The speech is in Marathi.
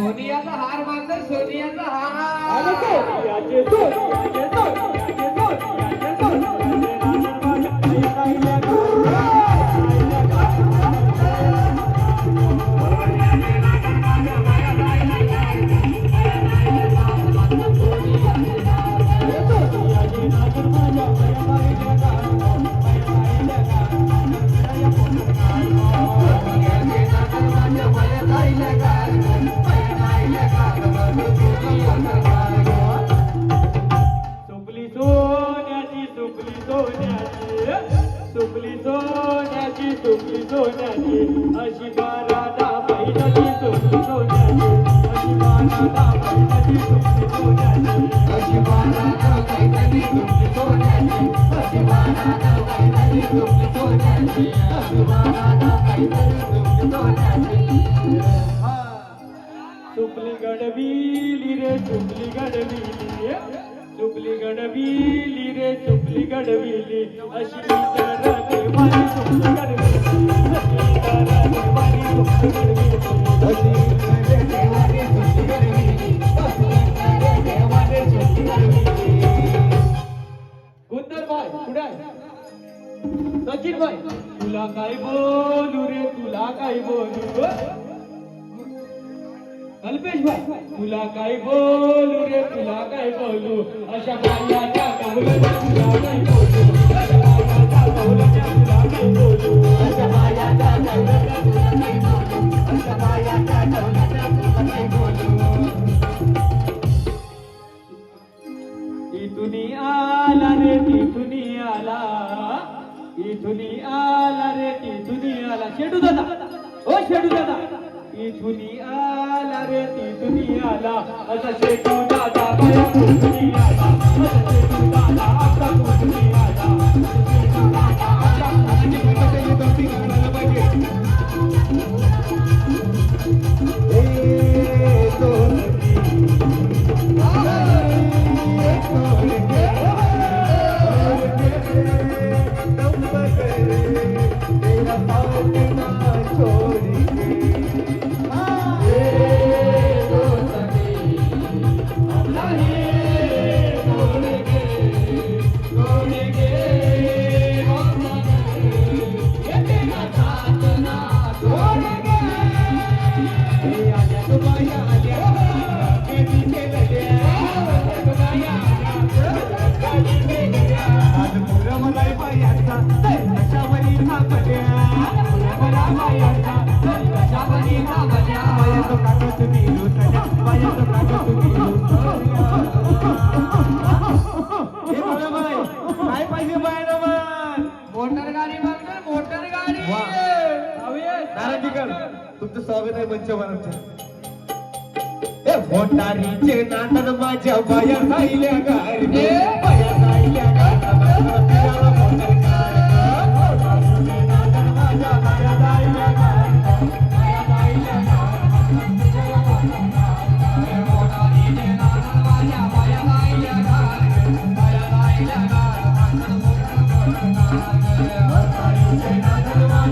सोनियाचा हार मानतो सोनियाचा हार. सुपली सोन्याची सुपली सोन्याची. सुपली सोन्याची सुपली सोन्याची. अशी गारादा बैलाची सुपली सोन्याची. अशी सुपली सोन्याची. सुपली सुपली सुपली गडविली रे सुपली रे. अशी तर रे सुपली गडविली. अशी तर देवानी सुपली गडविली. गुंदर भाई कुठे आहे? सचिन भाई तुला काय बोलू रे तुला काय बोलू अल्पेश भाई तुला काय बोलू रे तुला काय बोलू? अशा बायाच्या कौलाच्या तुला काय बोलू? अशा बायाच्या कौलाच्या तुला काय बोलू? अशा बायाच्या कौलाच्या तुला काय बोलू? अशा बायाच्या कौलाच्या तुला काय बोलू? इथून आला रे तिथून आला. इथून आला रे तिथून आला. शेडू दादा. ओ शेडू दादा. इथून आला रे तिथून आला. असा दादा बाया कुठून आला? असा दादा आता कुठून आला? शेडू दादा नारायणकर तुमचं स्वागत आहे मंचवरच्या ए भोटारीचे नाटन माझ्या बाया राहिल्या गाय.